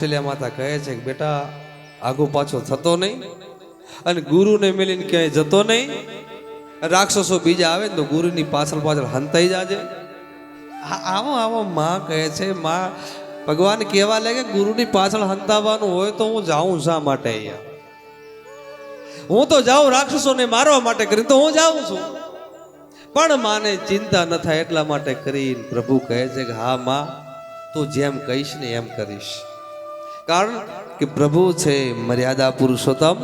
કૌશલ્યા માતા કહે છે કે બેટા, આગો પાછો થતો નહીં અને ગુરુને મેલીને ક્યાંય જતો નહીં. રાક્ષસો બીજા આવે ને તો ગુરુની પાછળ પાછળ હંતાઈ જાજે. આવો આવો, માં કહે છે, માં, ભગવાન કહેવા લાગે ગુરુની પાછળ હંતાવાનું હોય તો હું જાઉં શા માટે અહીંયા? હું તો જાઉં રાક્ષસોને મારવા માટે કરી તો હું જાઉં છું. પણ માને ચિંતા ન થાય એટલા માટે કરીને પ્રભુ કહે છે કે, હા, માં, તું જેમ કહીશ ને એમ કરીશ. કારણ કે પ્રભુ છે મર્યાદા પુરુષોત્તમ.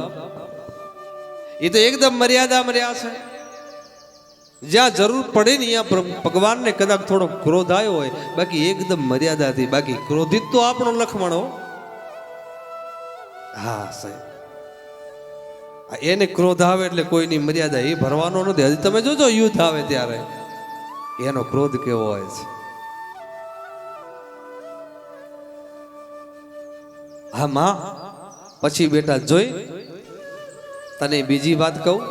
એ તો એકદમ મર્યાદામાં રહ્યા છે. જ્યાં જરૂર પડે ને અહીંયા ભગવાનને કદાચ થોડો ક્રોધ આવ્યો હોય, બાકી એકદમ મર્યાદાથી, બાકી ક્રોધિત તો આપણો લખમણો હા. સાહેબ. એને ક્રોધ આવે એટલે કોઈની મર્યાદા એ ભરવાનો નથી. હજી તમે જોજો, યુદ્ધ આવે ત્યારે. એનો ક્રોધ કેવો હોય છે? હા, માં. પછી બેટા જોઈ. તને બીજી વાત કહું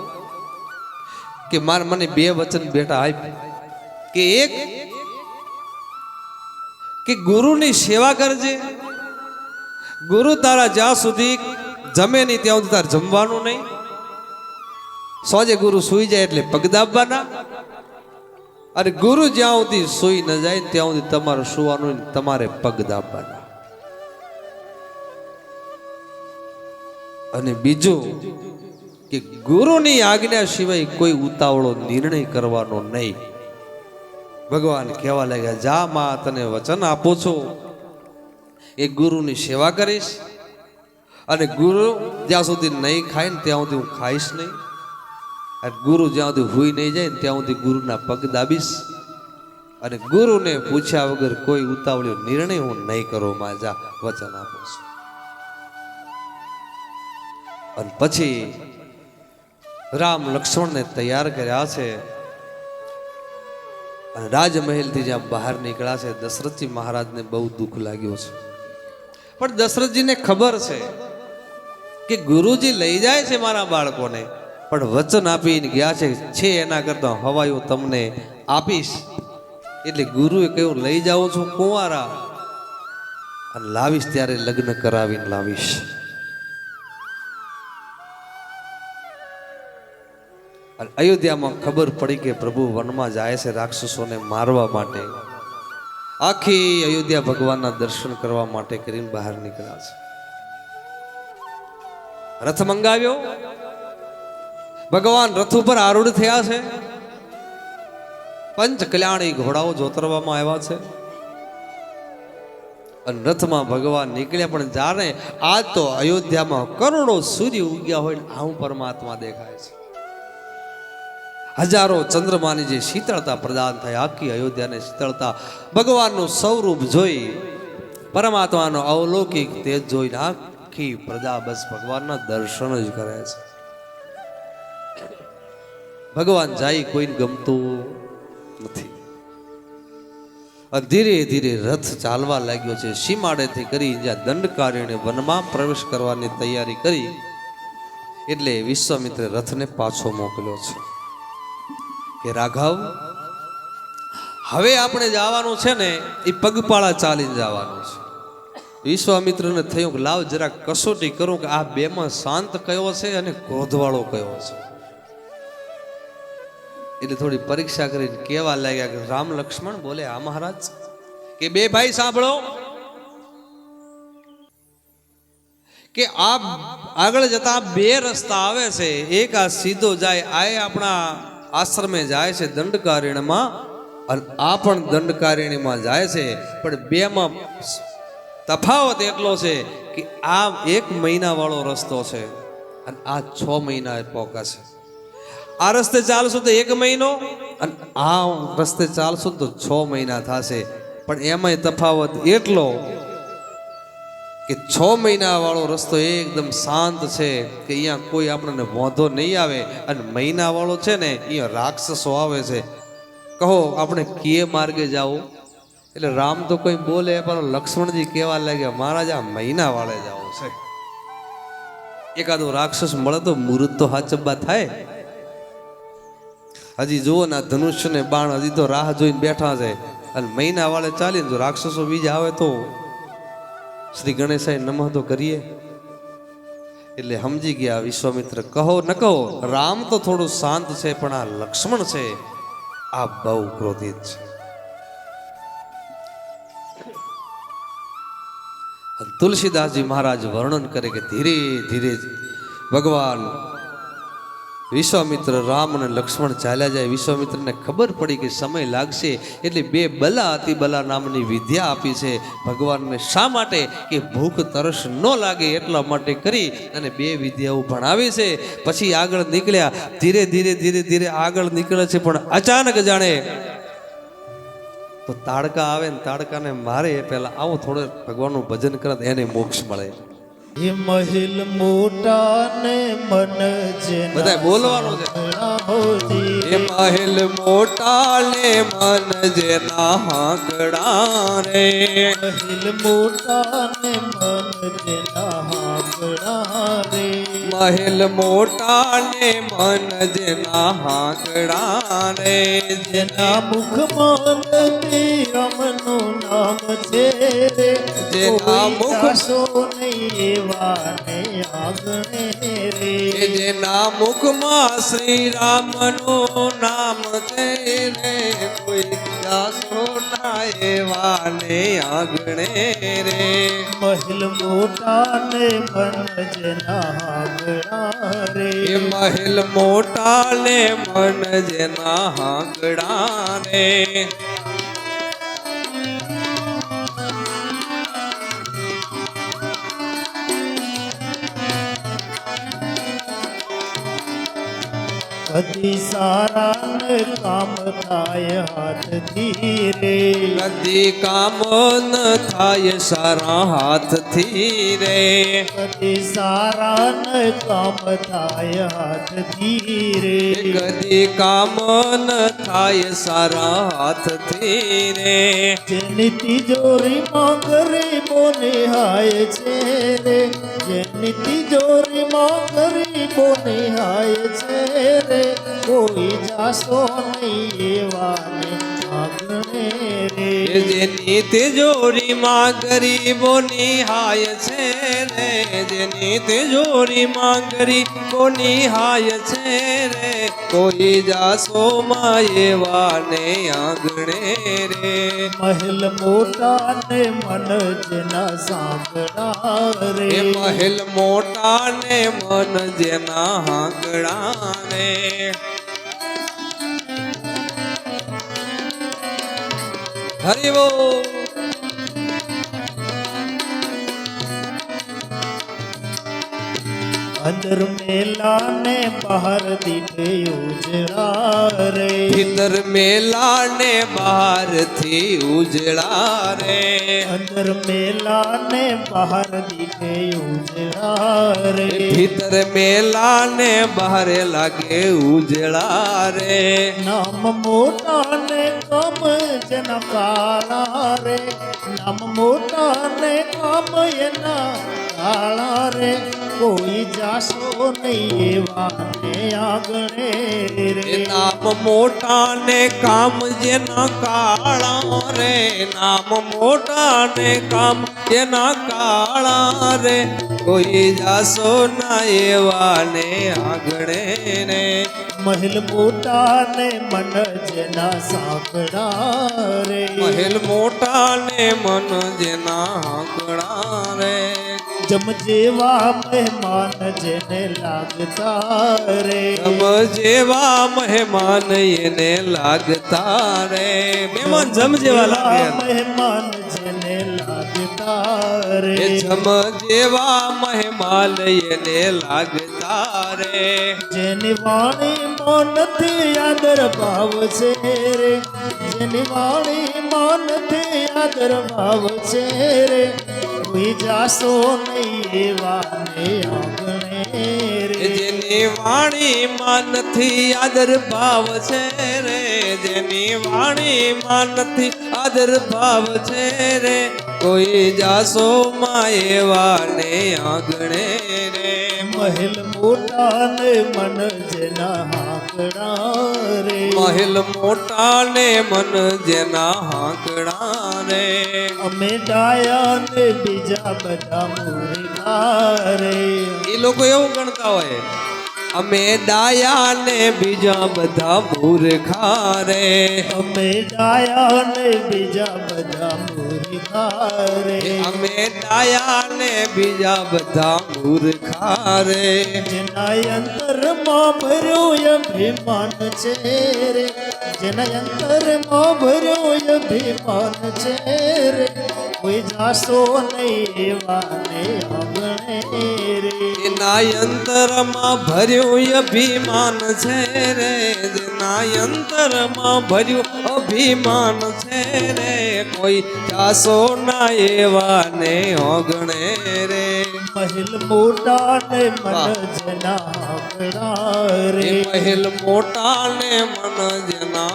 કે માર મને બે વચન બેટા આપ કે એક, કે ગુરુની સેવા કરજે. ગુરુ તારા જ્યાં સુધી જમે નહીં ત્યાં સુધી તારે જમવાનું નહીં. સોજે ગુરુ સુઈ જાય એટલે પગ દાબવાના. અને ગુરુ જ્યાં સુધી સુઈ ન જાય ત્યાં સુધી તમારે સુવાનું તમારે પગ દાબવાના. અને બીજું કે ગુરુની આજ્ઞા સિવાય કોઈ ઉતાવળો નિર્ણય કરવાનો નહીં. ભગવાન કહેવા લાગ્યા, જા માં, તને વચન આપું છું. એ ગુરુની સેવા કરીશ. અને ગુરુ જ્યાં સુધી નહીં ખાય ને ત્યાં સુધી હું ખાઈશ નહીં. અને ગુરુ જ્યાં સુધી હોઈ નહીં જાય ને ત્યાં સુધી ગુરુના પગ દાબીશ. અને ગુરુને પૂછ્યા વગર કોઈ ઉતાવળ્યો નિર્ણય હું નહીં કરું. માં, જા, વચન આપું છું. અને પછી રામ લક્ષ્મણને તૈયાર કર્યા છે. અને રાજમહેલથી જ્યાં બહાર નીકળ્યા છે. દશરથજી મહારાજને બહુ દુઃખ લાગ્યું છે. પણ દશરથજીને ખબર છે કે ગુરુજી લઈ જાય છે મારા બાળકોને. પણ વચન આપીને ગયા છે છે એના કરતા હવાયો તમને આપીશ. એટલે ગુરુએ કહ્યું, લઈ જાઉં છું કુંવારા. અને લાવીશ ત્યારે લગ્ન કરાવીને લાવીશ. અને અયોધ્યામાં ખબર પડી કે પ્રભુ વનમાં જાય છે રાક્ષસોને મારવા માટે. આખી અયોધ્યા ભગવાનના દર્શન કરવા માટે કરીને બહાર નીકળ્યા છે. રથ મંગાવ્યો. ભગવાન રથ ઉપર આરૂઢ થયા છે. પંચ કલ્યાણી ઘોડાઓ જોતરવામાં આવ્યા છે. અને રથમાં ભગવાન નીકળ્યા, પણ જાણે આજ તો અયોધ્યામાં કરોડો સૂર્ય ઉગ્યા હોય ને આવું પરમાત્મા દેખાય છે. હજારો ચંદ્રમાની જે શીતળતા પ્રદાન થઈ, આખી અયોધ્યાને શીતળતા. ભગવાનનું સ્વરૂપ જોઈ, પરમાત્માનો અવલૌકિક તેજ જોઈને આખી પ્રજા બસ ભગવાનના દર્શન જ કરે છે. ભગવાન જાય કોઈને ગમતું નથી. ધીરે ધીરે રથ ચાલવા લાગ્યો છે. સીમાડેથી કરી જ્યાં દંડકારીણે વનમાં પ્રવેશ કરવાની તૈયારી કરી, એટલે વિશ્વામિત્રે રથને પાછો મોકલ્યો છે. કે રાઘવ, હવે આપણે જવાનું છે ને એ પગપાળા ચાલીને જવાનું છે. વિશ્વામિત્રને થયું કે લાવ જરા કસોટી કરું કે આ બેમાં શાંત કયો છે અને ક્રોધવાળો કયો છે. એટલે થોડી પરીક્ષા કરીને કેવા લાગ્યા કે રામ લક્ષ્મણ બોલે આ મહારાજ? કે બે ભાઈ સાંભળો. કે આ આગળ જતા બે રસ્તા આવે છે. એક આ સીધો જાય, આ આપણા આશ્રમે જાય છે દંડકારીણમાં, અને આ પણ દંડકારીણીમાં જાય છે. પણ બેમાં તફાવત એટલો છે કે આ એક મહિનાવાળો રસ્તો છે, અને આ છ મહિના પોકા છે. આ રસ્તે ચાલશો તો એક મહિનો, અને આ રસ્તે ચાલશો તો છ મહિના થશે. પણ એમાંય તફાવત એટલો કે છ મહિનાવાળો રસ્તો એકદમ શાંત છે કે અહીંયા કોઈ આપણને વાંધો નહીં આવે અને મહિનાવાળો છે ને અહીંયા રાક્ષસો આવે છે. કહો, આપણે કે માર્ગે જાવું એટલે રામ તો કોઈ બોલે, પણ લક્ષ્મણજી કહેવા લાગ્યા, મહારાજ, આ મહિના વાળે જવું છે. એકાદો રાક્ષસ મળે તો મુહૂર્ત તો હાચબ્બા થાય. હજી જુઓ ના ધનુષ્ય ને બાણ હજી તો રાહ જોઈને બેઠા છે. અને મહિના વાળે ચાલીને જો રાક્ષસો બીજા આવે તો શ્રી ગણેશાય નમઃ તો કરીએ. એટલે સમજી ગયા વિશ્વામિત્ર, કહો ન કહો, રામ તો થોડું શાંત છે, પણ આ લક્ષ્મણ છે, આ બહુ ક્રોધિત છે. તુલસીદાસજી મહારાજ વર્ણન કરે કે ધીરે ધીરે ભગવાન વિશ્વામિત્ર રામ અને લક્ષ્મણ ચાલ્યા જાય. વિશ્વામિત્રને ખબર પડી કે સમય લાગશે એટલે બે બલા અતિ બલા નામની વિદ્યા આપી છે. ભગવાનને શા માટે? કે ભૂખ તરસ ન લાગે એટલા માટે કરી અને બે વિદ્યાઓ ભણાવે છે. પછી આગળ નીકળ્યા. ધીરે ધીરે ધીરે ધીરે આગળ નીકળે છે પણ અચાનક જાણે તો તાડકા આવે ને તાડકાને મારે પહેલા આવો થોડો ભગવાનનું ભજન કરે એને મોક્ષ મળે. એ મહિલ મોટા ને મન જે બધાય બોલવાનું છે. એ મહેલ મોટા ને મન જેના હાંકડા રે. મહિલ મોટા ને મન જેના હાંકડા રે. મહિલ મોટા ને મન જેના હાંકડા રે. જેના મુખમાં નથી રમનું નામ છે. જે નામ મુખસો મુખ- જાશો નહીં એવા ને આંગણે રે. જે નામ મુખમાં શ્રી રામનું નામ છે રે કોઈ જાસો ના એવા આગણે રે. મહિલ મોટા ને મન જેના રે. મહિલ મોટા ને મન જેના રે કદી સારા ને કામ થાય હાથથી રે કદી કામ ન થાય સારા હાથથી રે કદી સારા ને કામ થાય હાથથી રે કદી કામ ન થાય સારા હાથથી રે જેની તિજોરીમાં ગરીબો નિહાય છે રે જેની તિજોરીમાં ગરીબો નિહાય છે રે? કોઈ જાસો નહીં એવાને. જેની તિજોરીમાં ગરીબો નિહાય છે રે જેની તિજોરીમાં ગરીબો નિહાય છે રે. કોઈ જાસો એવા ને આંગણે રે. મહેલ મોટા ને મન જેના સાંભળા રે. મહેલ મોટા ને મન જેના આંગણા રે. હરિ બોલ અંદર મેલા ને બહાર દીઠે ઉજળા રે. ભીતર મેલા ને બહારથી ઉજળા રે. અંદર મેલા ને બહાર દીઠે ઉજળા રે. ભીતર મેલા ને બહાર લાગે ઉજળા રે. નામ મોટા ને કમ જેના કાળા રે. નામ મોટા ને કમ એના કાળા રે કોઈ જાશો નહીં એવા ને આગણે રે. નામ મોટા ને કામ જેના કાળા રે નામ મોટા ને કામ જેના કાળા રે. કોઈ જાસો ના એવા ને આગણે રે. મહેલ મોટા ને મન જેના સાંકડા રે. મહેલ મોટા ને મન જેના આંકડા રે. જમ જેવા મહેમાન જેને લાગતા રે તમ જેવા મહેમાન એને લાગતા રે મહેમાન જમ જેવા લાગે મહેમાન જેને લાગતા રે એ જમ જેવા મહેમાન એને લાગતા રે જેની વાણી મનથી આદર ભાવ છે રે જેની વાણી મનથી આદર ભાવ છે રે કોઈ જાશો નહીં એવા ને આંગણે રે જેની વાણીમાં નથી આદર ભાવ છે રે. જેની વાણીમાં નથી આદર ભાવ છે રે. કોઈ જાસો માં એવા ને આંગણે રે. મહેલ મોટા ને મન જેના હાકડા રે મહેલ મોટા ને મન જેના હાંકડા રે અમે ડાયા ને બીજા બધા મૂર્ખા રે એ લોકો એવું ગણતા હોય અમે ડાયા ને બીજા બધા મૂર્ખા રે અમે ડાયા ને બીજા બધા મૂર્ખા રે અમે ડાયા ને બીજા બધા મૂર્ખા રે જેના અંતરમાં ભર્યો અભિમાન છે રે. જેના અંતરમાં ભર્યો અભિમાન છે રે. કોઈ જાસો નહીં એવા ને રે. એના અંતરમાં ભર્યું અભિમાન છે રે. જેના અંતરમાં ભર્યું અભિમાન છે રે. કોઈ જાસો ના એવા ને ઓગણે રે. મહેલ મોટા ને મન જેના રે. મહેલ મોટા ને મન જેના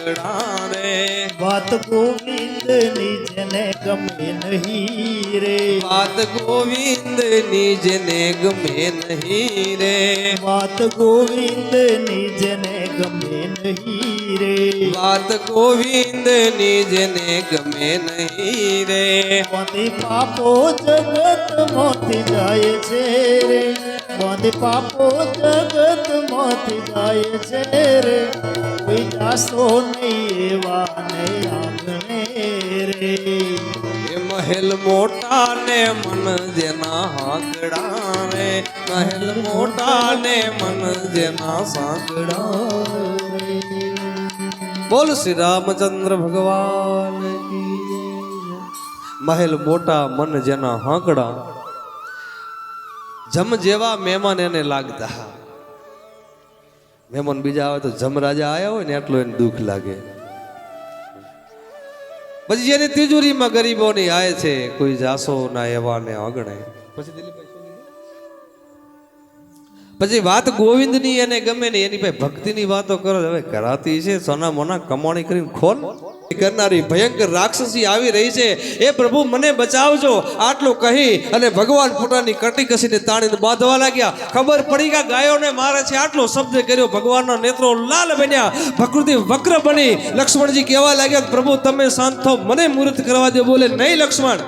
હાંકડા રે વાત ગોવિંદની જેને ગમે નહીં રે. વાત ગોવિંદની જેને ગમે નહીં રે. વાત ગોવિંદની જેને ગમે નહીં રે. વાત ગોવિંદની જેને ગમે નહીં રે. મોતી પાપો જગત મોતી જાય છે રે. બંધી પાપો જગતમાંથી જાય છે રે. બીજા સો નહીં એવા રે. એ મહેલ મોટા ને મન જેના હાંકડા રે મહેલ મોટા ને મન જેના સાંકડા બોલ શ્રી રામચંદ્ર ભગવાન મહેલ મોટા મન જેના હાંકડા જમ જેવા મહેમાન એને લાગતા મહેમાન બીજા આવે તો જમ રાજા આવ્યા હોય ને એટલું એને દુઃખ લાગે પછી જેની તિજોરીમાં ગરીબોની આય છે, કોઈ જાસો ના એવા ને અગણે પછી દિલીપભાઈ? પછી વાત ગોવિંદની એને ગમે ને, એની ભાઈ ભક્તિની વાતો કરો હવે કરાતી છે સોના મોના કમાણી કરીને ખોલ. કરનારી ભયંકર રાક્ષસી આવી રહી છે. એ પ્રભુ, મને બચાવજો. આટલું કહી અને ભગવાન પોતાની કટી કસીને તાણીને બાંધવા લાગ્યા. ખબર પડી કે ગાયોને મારે છે. આટલો શબ્દ કર્યો, ભગવાનના નેત્રો લાલ બન્યા. પ્રકૃતિ વક્ર બની. લક્ષ્મણજી કહેવા લાગ્યા પ્રભુ, તમે શાંત થો મને મુહૂર્ત કરવા દે. બોલે, નહીં, લક્ષ્મણ.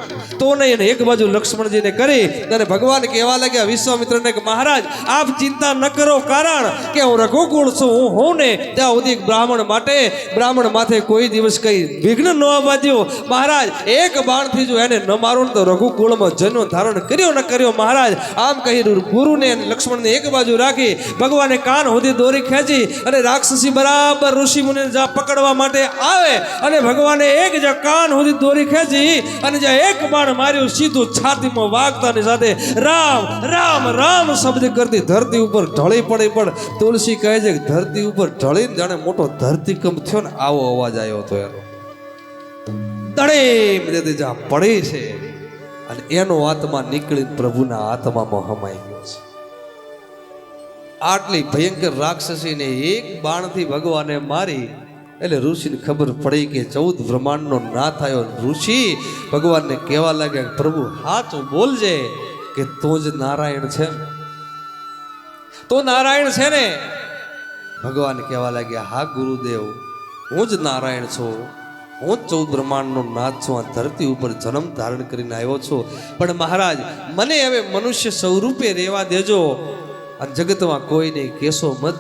નહીં અને એક બાજુ લક્ષ્મણજીને કરી અને ભગવાન કહેવા લાગ્યા, વિશ્વામિત્રને કે મહારાજ, આપ ચિંતા ન કરો કારણ કે હું રઘુકુળ છું, હું હોઉં ને ત્યાં સુધી બ્રાહ્મણ માટે, બ્રાહ્મણ માથે કોઈ દિવસ કંઈ વિઘ્ન ન બાંધ્યો મહારાજ, એક બાણથી જો એને ન મારો તો રઘુકુળમાં જન્મ ધારણ કર્યો ન કર્યો, મહારાજ. આમ કહી ગુરુને અને લક્ષ્મણને એક બાજુ રાખી ભગવાને કાન સુધી દોરી ખેંચી અને રાક્ષસી બરાબર ઋષિ મુનિને જ્યાં પકડવા માટે આવે અને ભગવાને એક જ કાન સુધી દોરી ખેંચી અને જ્યાં એક બાણ માર્યું સીધું છાતીમાં વાગતાની સાથે રામ રામ રામ શબ્દ કરતી ધરતી ઉપર ઢળી પડે. પણ તુલસી કહે છે કે ધરતી ઉપર ઢળીને જાણે મોટો ધરતીકંપ થયો ને આવો અવાજ આવ્યો હતો એનો. તળેમ રીતે જ્યાં પડે છે અને એનો આત્મા નીકળી પ્રભુના આત્મામાં હમાઈ ગયો છે. આટલી ભયંકર રાક્ષસીને એક બાણથી ભગવાને મારી એટલે ઋષિને ખબર પડી કે ચૌદ બ્રહ્માંડનો નાથ આવ્યો ઋષિ ભગવાનને કહેવા લાગ્યા પ્રભુ હાચું બોલજે કે તો જ નારાયણ છે. તો નારાયણ છે ને? ભગવાન કહેવા લાગ્યા, હા ગુરુદેવ, હું જ નારાયણ છું. હું ચૌદ બ્રહ્માંડનો નાથ છું. આ ધરતી ઉપર જન્મ ધારણ કરીને આવ્યો છું. પણ મહારાજ, મને હવે મનુષ્ય સ્વરૂપે રહેવા દેજો. આ જગતમાં કોઈને કેસો મત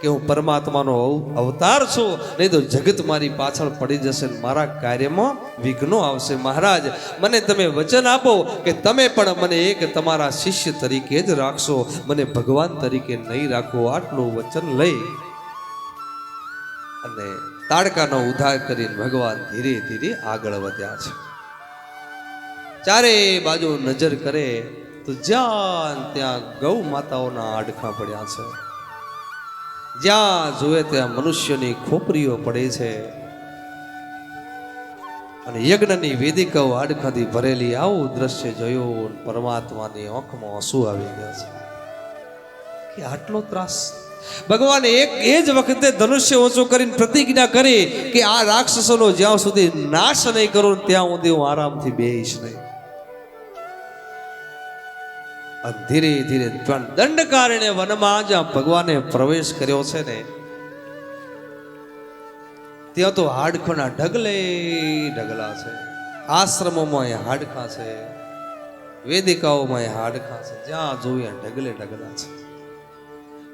કે હું પરમાત્માનો અવ- અવતાર છું. નહીં તો જગત મારી પાછળ પડી જશે મારા કાર્યમાં વિઘ્નો આવશે. મહારાજ, મને તમે વચન આપો કે તમે પણ મને એક તમારા શિષ્ય તરીકે જ રાખશો. મને ભગવાન તરીકે નહીં રાખો. આટલું વચન લઈ. અને તાડકાનો ઉદ્ધાર કરીને ભગવાન ધીરે ધીરે આગળ વધ્યા છે. ચારે બાજુ નજર કરે તો જ્યાં ત્યાં ગૌ માતાઓના આડખા પડ્યા છે. જ્યાં જુએ ત્યાં મનુષ્યની ખોપરીઓ પડે છે. અને યજ્ઞની વેદિકાઓ આડખાથી ભરેલી આવું દ્રશ્ય જોયું પરમાત્માની આંખમાં આંસુ આવી ગયા છે. કે આટલો ત્રાસ. ભગવાને એક એ જ વખતે ધનુષ્ય ઓછો કરીને પ્રતિજ્ઞા કરી કે આ રાક્ષસોનો જ્યાં સુધી નાશ નહીં કરું, ત્યાં સુધી હું આરામથી બેહીશ નહીં. અને ધીરે ધીરે પણ દંડકારણે વનમાં જ્યાં ભગવાને પ્રવેશ કર્યો છે ને. ત્યાં તો હાડખોના ઢગલે ઢગલા છે. આશ્રમોમાં એ હાડકા છે. વેદિકાઓમાં એ હાડકા છે. જ્યાં જોઈએ ઢગલે ઢગલા છે.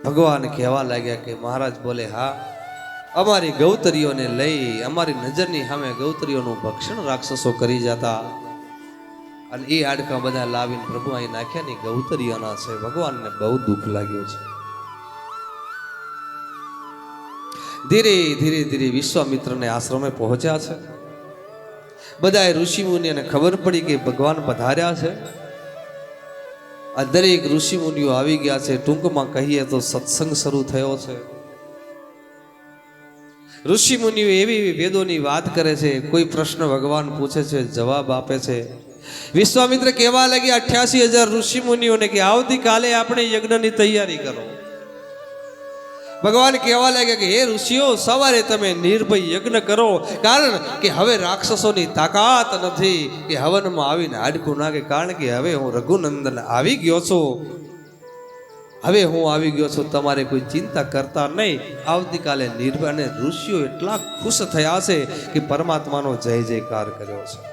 ભગવાન કહેવા લાગ્યા કે મહારાજ બોલે, હા, અમારી ગૌતરીઓને લઈ, અમારી નજરની સામે ગૌતરીઓનું ભક્ષણ રાક્ષસો કરી જતા. અને એ હાડકા બધા લાવીને પ્રભુ અહીં નાખ્યા ને ગૌતરીઓના છે. ભગવાનને બહુ દુઃખ લાગ્યું છે. ધીરે ધીરે ધીરે વિશ્વામિત્રને આશ્રમે પહોંચ્યા છે. બધાએ ઋષિ મુનિઓને ખબર પડી કે ભગવાન પધાર્યા છે. આ દરેક ઋષિ મુનિઓ આવી ગયા છે. ટૂંકમાં કહીએ તો સત્સંગ શરૂ થયો છે. ઋષિ મુનિઓ એવી એવી વેદોની વાત કરે છે. કોઈ પ્રશ્ન ભગવાન પૂછે છે, જવાબ આપે છે. વિશ્વામિત્ર કહેવા લાગ્યા અઠ્યાસી હજાર ઋષિ મુનિઓને કે આવતીકાલે આપણે યજ્ઞની તૈયારી કરો. ભગવાન કહેવા લાગ્યા કે, હે ઋષિઓ, સવારે તમે નિર્ભય યજ્ઞ કરો, કારણ કે હવે રાક્ષસોની તાકાત નથી કે હવનમાં આવીને હાડકું નાખે, કારણ કે હવે હું રઘુનંદન આવી ગયો છું. હવે હું આવી ગયો છું, તમારે કોઈ ચિંતા કરતા નહીં. આવતીકાલે નિર્ભય અને ઋષિઓ એટલા ખુશ થયા છે કે પરમાત્માનો જય જયકાર કર્યો છે.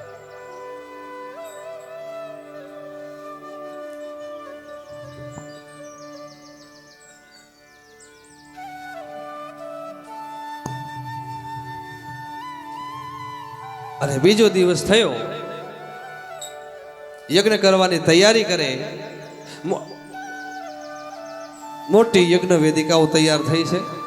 અને બીજો દિવસ થયો. યજ્ઞ કરવાની તૈયારી કરે. મોટી યજ્ઞ વેદિકાઓ તૈયાર થઈ છે.